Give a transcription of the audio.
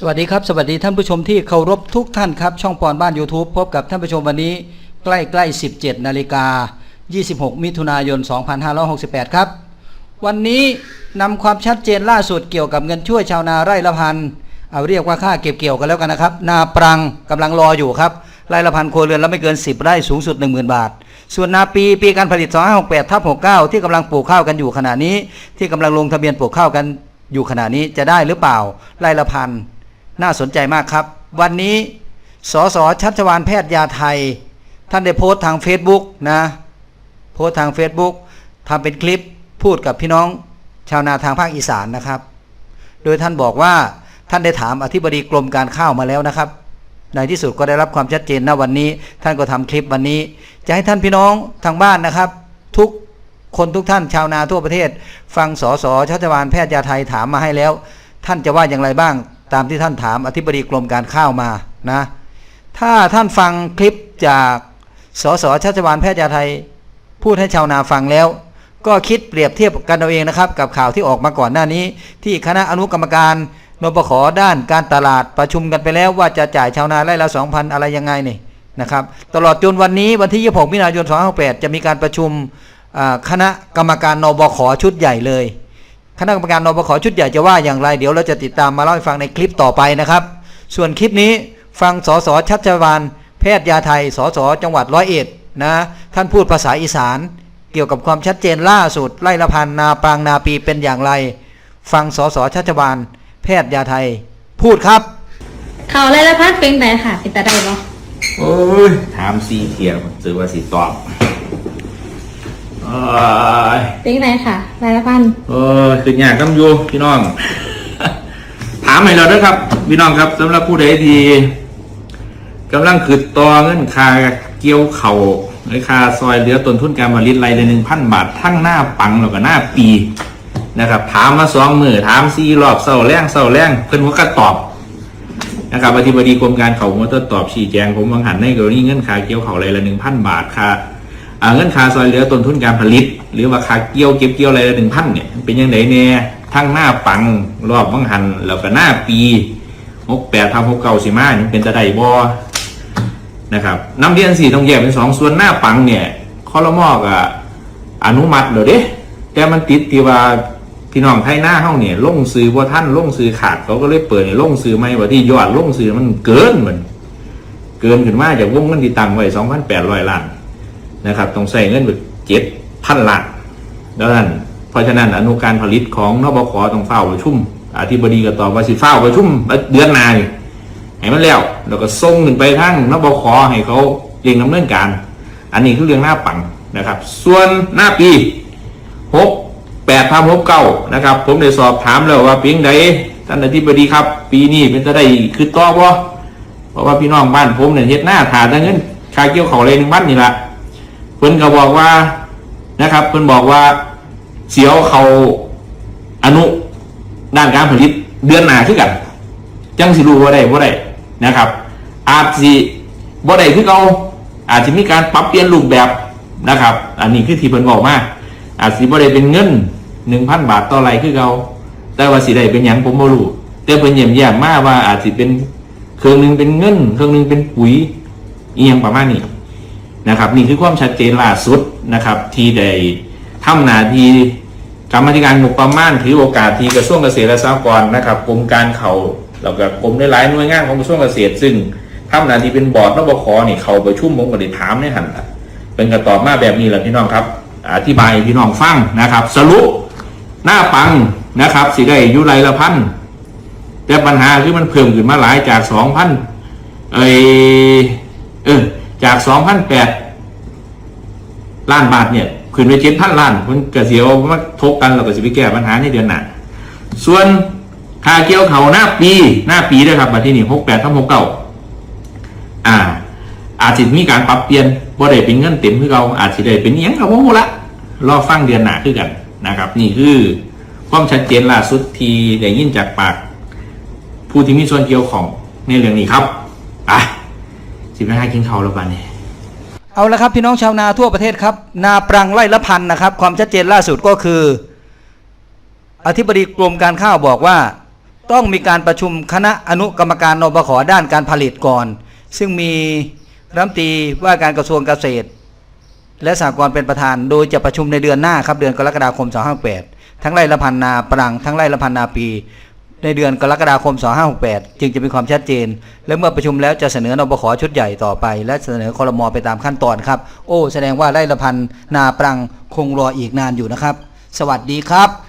สวัสดีครับ สวัสดีท่านผู้ชมที่เคารพทุกท่านครับ ช่องปอนบ้าน YouTube พบกับท่านผู้ชมวันนี้ใกล้ๆ 17 นาฬิกา 26 มิถุนายน 2568 ครับ วันนี้นำความชัดเจนล่าสุดเกี่ยวกับเงินช่วยชาวนาไร่ละพันเอาเรียกว่าค่าเก็บเกี่ยวกันแล้วกันนะครับ นาปรังกำลังรออยู่ครับ ไร่ละพันครัวเรือนแล้วไม่เกิน 10 ไร่สูงสุด 10,000 บาท ส่วนนาปีปีการผลิต 2568ทับ69 ที่กำลังปลูกข้าวกันอยู่ขณะนี้ ที่กำลังลงทะเบียนปลูกข้าวกันอยู่ขณะนี้จะได้หรือเปล่าไร่ละพัน น่าสนใจมากครับ วันนี้สสชัชวานแพทย์ยาไทย ท่านได้โพสต์ทาง Facebook นะโพสต์ทาง Facebook ทำเป็นคลิปพูดกับพี่น้องชาวนาทางภาคอีสานนะครับ โดยท่านบอกว่าท่านได้ถามอธิบดีกรมการข้าวมาแล้วนะครับ ในที่สุดก็ได้รับความชัดเจนนะวันนี้ ท่านก็ทำคลิปวันนี้ จะให้ท่านพี่น้องทางบ้านนะครับ ทุกคนทุกท่านชาวนาทั่วประเทศ ฟังสสชัชวานแพทย์ยาไทยถามมาให้แล้ว ท่านจะว่าอย่างไรบ้าง ตามที่ท่านถามอธิบดีกรมการข้าวมานะถ้าท่านฟังคลิปจากสสชัชวานแพทย์ยาไทย พูดให้ชาวนาฟังแล้ว ก็คิดเปรียบเทียบกันเอาเองนะครับ กับข่าวที่ออกมาก่อนหน้านี้ ที่คณะอนุกรรมการนปขด้านการตลาดประชุมกันไปแล้วว่าจะจ่ายชาวนาไร่ละ2,000 อะไรยังไงนี่นะครับ ตลอดจนวันนี้วันที่ 26มิถุนายน 2568 จะมีการประชุมคณะกรรมการนบขชุดใหญ่เลย คณะกรรมการนบขชุดใหญ่จะว่าอย่างไร เดี๋ยวเราจะติดตามมาเล่าให้ฟังในคลิปต่อไปนะครับ ส่วนคลิปนี้ฟังสสชัชวานแพทย์ยาไทยสสจังหวัดร้อยเอ็ดนะท่านพูดภาษาอีสาน เกี่ยวกับความชัดเจนล่าสุดไล่ละพันนาปรางนาปีเป็นอย่างไร ฟังสสชัชวานแพทย์ยาไทย พูดครับ เขาไล่ละพัดเป็นไหนค่ะเป็นตาได้บ่โอ้ยถามซีเทียมซื้อว่าสีตอบ โอ้ยเป็นไหนค่ะไล่ละพันโอ้ยคือยากกำอยูพี่น้อง ถามให้เราด้วยครับ พี่น้องครับสำหรับผู้ใดที่กำลังขืดต่อเงินคาเกี่ยวเข่าหรือคาซอยเหลือต้นทุนการผลิตไรละหนึ่งพันบาททั้งหน้าปังแล้วก็หน้าปีนะครับ ถามมาสองมือถามสี่รอบเศร้าแรงเศร้าแรงเพิ่นว่าก็ตอบนะครับอธิบดีกรมการเขามอเตอร์ตอบชี้แจงผมบางหันในกรณีเงินค่าเกี่ยวเขาไรายละหนึ่งพันบาทค่าอ่า เงินค่าซอยเหลือต้นทุนการผลิต หรือว่าค่าเกี่ยวเก็บเกี่ยวอะไรละหนึ่งพันเนี่ยเป็นยังไงเนี่ยทั้งหน้าปังรอบบางหันแล้วก็หน้าปีหกแปดทำหกเก้าสิมานี่เป็นตะไดบอนะครับน้ำเรียนสี่ต้องแยกเป็นสองส่วนหน้าปังเนี่ยคอรมอกอะอนุมัติเดี๋ยวเด้แต่มันติดที่ว่าพี่น้องไทยหน้าเฮาเนี่ยลงซื้อว่าท่านลงซื้อขาดเขาก็เลยเปิดให้ลงซื้อไม่ว่าที่ยอดลงซื้อมันเกินเหมือนเกินขึ้นมาจากวงเงินที่ตั้งไว้สองพันแปดร้อยล้าน นะครับต้องใส่เงินแบบเจ็ดพันล้านดังนั้นเพราะฉะนั้นอนุการผลิตของนบคต้องเฝ้าประชุมอธิบดีก็ตอบว่าสิเฝ้าประชุมเดือนหน้านี่ให้มันแล้วแล้วก็ส่งขึ้นไปทั้งนบคให้เขาเรียงดำเนินการ อันนี้คือเรื่องหน้าปังนะครับ ส่วนหน้าปีหกแปดทำหกเก้านะครับ ผมได้สอบถามแล้วว่าเพียงใดท่านอธิบดีครับ ปีนี้เป็นจะได้คือต่อบ่เพราะว่าพี่น้องบ้านผมเนี่ยเฮ็ดหน้าถาแต่เงินคาเกี่ยวเขาเลยหนึ่งบ้านนี่ละ เพิ่นก็บอกว่านะครับ เพิ่นบอกว่าเสียวเขาอนุด้านการผลิตเดือนหน้าคือกัน จังสิรู้ว่าได้ว่าได้นะครับ อาจสิบ่ได้คือเขาอาจจะมีการปรับเปลี่ยนรูปแบบนะครับ อันนี้คือที่เพิ่นบอกมาอาจสิบ่ได้เป็นเงินหนึ่งพันบาทต่อไรคือเขาแต่ว่าสิได้เป็นหยังผมบ่รู้แต่เพิ่นเยี่ยมแย้มมาว่าอาจสิเป็นเครื่องหนึงเป็นเงิน เครื่องหนึงเป็นปุ๋ยเอียงประมาณนี้ นะครับนี่คือความชัดเจนล่าสุดนะครับที่ได้ทำหน้าที่กรรมธิการงบประมาณถือโอกาสที่กระทรวงเกษตรและสหกรณ์นะครับกรมการเขาแล้วก็กรมหลายหน่วยงานของกระทรวงเกษตร ซึ่งทำหน้าที่เป็นบอร์ดนบคนี่เขาประชุมผมก็ได้ถามในหันละเป็นกระตอบมาแบบนี้แหละพี่น้องครับ อธิบายพี่น้องฟังนะครับ สรุปหน้าปังนะครับสิได้อยุไรละพันแต่ปัญหาคือมันเพิ่มขึ้นมาหลายจากสองพันเออเออ จากสองพันแปดล้านบาทเนี่ยขึ้นไปเจ็ดพันล้านมันกระเสียวมาทบกันเราก็จะไปแก้ปัญหาในเดือนหน้าส่วนค่าเกี่ยวเขาหน้าปีหน้าปีด้วยครับมาที่นี่หกแปดทั้งหกเก้าอ่า อาจจะมีการปรับเปลี่ยนบ่ได้เป็นเงินเต็มคือเราอาจจะได้เป็นอิหยังกับว่าละรอฟังเดือนหน้าคือกันนะครับ นี่คือความชัดเจนล่าสุดที่ได้ยินจากปาก ผู้ที่มีส่วนเกี่ยวของในเรื่องนี้ครับอะ สิบห้ากินข้าวแล้วบ้านนี้เอาละครับพี่น้องชาวนาทั่วประเทศครับ นาปรังไร่ละพันนะครับ ความชัดเจนล่าสุดก็คือ อธิบดีกรมการข้าวบอกว่า ต้องมีการประชุมคณะอนุกรรมการนบขด้านการผลิตก่อน ซึ่งมีรัฐมนตรีว่าการกระทรวงเกษตร และสหกรณ์เป็นประธาน โดยจะประชุมในเดือนหน้าครับเดือนกรกฎาคม 2568ทั้งไร่ละพันนาปรังทั้งไร่ละพันนาปี ในเดือนกรกฎาคม 2568 จึงจะมีความชัดเจน และเมื่อประชุมแล้วจะเสนอนบขชุดใหญ่ต่อไป และเสนอคอรมอไปตามขั้นตอนครับ โอ้ แสดงว่าไร่ละพันนาปรังคงรออีกนานอยู่นะครับ สวัสดีครับ